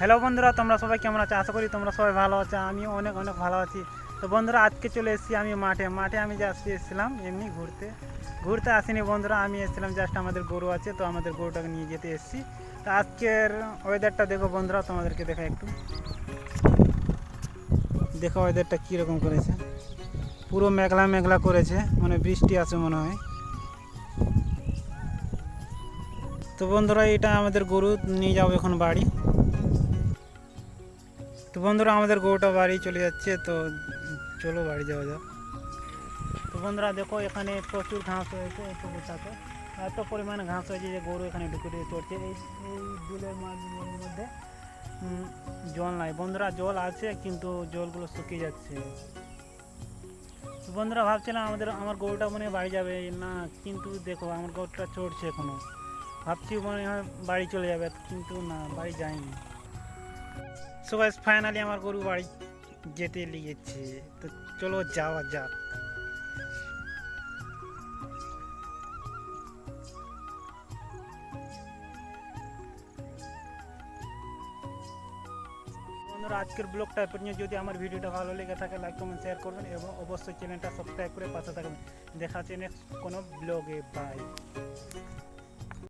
Hello বন্ধুরা, তোমরা সবাই কেমন আছো? আশা করি তোমরা সবাই ভালো আছো আমি অনেক অনেক ভালো আছি। তো বন্ধুরা, আজকে চলে এসেছি আমি মাঠে। মাঠে আমি জাস্ট এসেছিলাম, এমনি ঘুরতে। ঘুরতে আসিনি বন্ধুরা, আমি এসেছিলাম জাস্ট আমাদের গরু আছে, তো আমাদের গরুটাকে নিয়ে যেতে এসেছি। তো আজকের ওয়েদারটা দেখো বন্ধুরা, তোমাদেরকে দেখা একটু। দেখো ওয়েদারটা কীরকম করেছে। পুরো মেঘলা মেঘলা করেছে মানে বৃষ্টি আছে মনে হয়। তো বন্ধুরা, এটা আমাদের গরু, নিয়ে যাব এখন বাড়ি। তো বন্ধুরা, আমাদের গরুটা বাড়ি চলে যাচ্ছে, তো চলো বাড়ি যাওয়া যাক। তো বন্ধুরা, দেখো, এখানে প্রচুর ঘাস হয়েছে একটু এত পরিমাণে ঘাস হয়েছে যে গরু এখানে ঢুকে ঢুকে চড়ছে। এই এই বিলের মধ্যে জল নাই। বন্ধুরা, জল আছে, কিন্তু জলগুলো শুকিয়ে যাচ্ছে। বন্ধুরা, ভাবছিলাম আমাদের, আমার গরুটা মনে বাড়ি যাবে। না, কিন্তু দেখো, আমার গরুটা চড়ছে এখনও। ভাবছি মনে হয় বাড়ি চলে যাবে, কিন্তু না, বাড়ি যায়নি। সো গাইস ফাইনালি আমার গরু বাড়ি যেতে লেগেছে। তো চলো যাওয়া যাক। বন্ধুরা, আজকের ব্লগটা নিয়ে যদি আমার ভিডিওটা ভালো লেগে থাকে লাইক কমেন্ট শেয়ার করবেন এবং অবশ্যই চ্যানেলটা সাবস্ক্রাইব করে পাশে থাকবেন। দেখা হচ্ছে নেক্সট কোনো ব্লগে। বাই